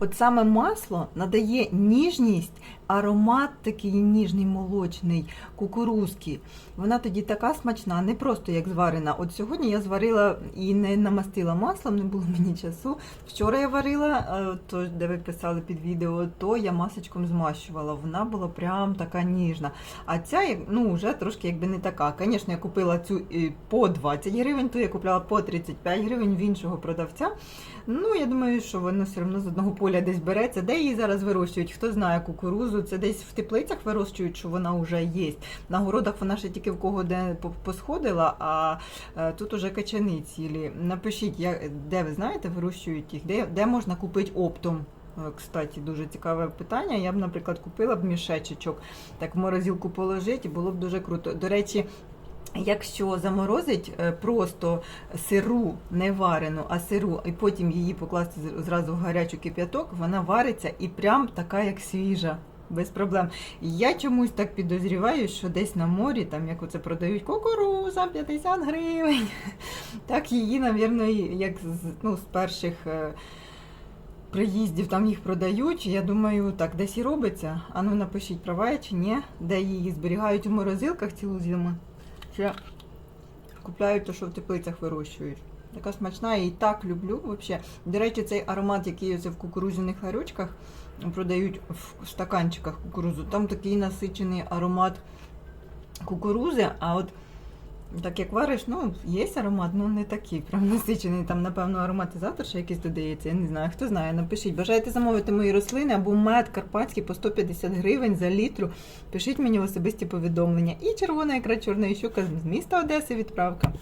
От саме масло надає ніжність, аромат такий ніжний, молочний, кукурузки. Вона тоді така смачна, не просто як зварена. От сьогодні я зварила і не намастила маслом, не було мені часу. Вчора я варила, е, то, де ви писали під відео, то я масочком змащувала. Вона була прям така ніжна. А ця ну, вже трошки якби не така. Звісно, я купила цю е, по 20 гривень, ту я купляла по 35 гривень в іншого продавця. Ну, я думаю, що воно все одно з одного поля десь береться. Де її зараз вирощують? Хто знає кукурузу? Це десь в теплицях вирощують, що вона вже є. На городах вона ще тільки в кого де посходила, а е, тут уже качани цілі. Напишіть, де ви знаєте, вирощують їх, де, де можна купити оптом. Е, Кстати, дуже цікаве питання. Я б, наприклад, купила б мішечечок, так в морозилку положити, було б дуже круто. До речі, якщо заморозить е, просто сиру, не варену, а сиру, і потім її покласти зразу в гарячу кип'яток, вона вариться і прям така, як свіжа. Без проблем. Я чомусь так підозріваю, що десь на морі, там як оце продають кукуруза 50 гривень. Так її, навірно, як ну, з перших е, приїздів там їх продають. Я думаю, так десь і робиться. А ну напишіть, права чи ні, де її зберігають у морозилках цілу зиму. Чи купляють те, що в теплицях вирощують. Така смачна, я її так люблю. Вообще. До речі, цей аромат, який в кукурузяних гарючках продають в стаканчиках кукурузу, там такий насичений аромат кукурузи, а от так як вариш, ну, є аромат, ну не такий, прям насичений. Там, напевно, ароматизатор ще якийсь додається. Я не знаю. Хто знає, напишіть. Бажаєте замовити мої рослини або мед карпатський по 150 гривень за літру. Пишіть мені в особисті повідомлення. І червона ікра чорної щука з міста Одеси відправка.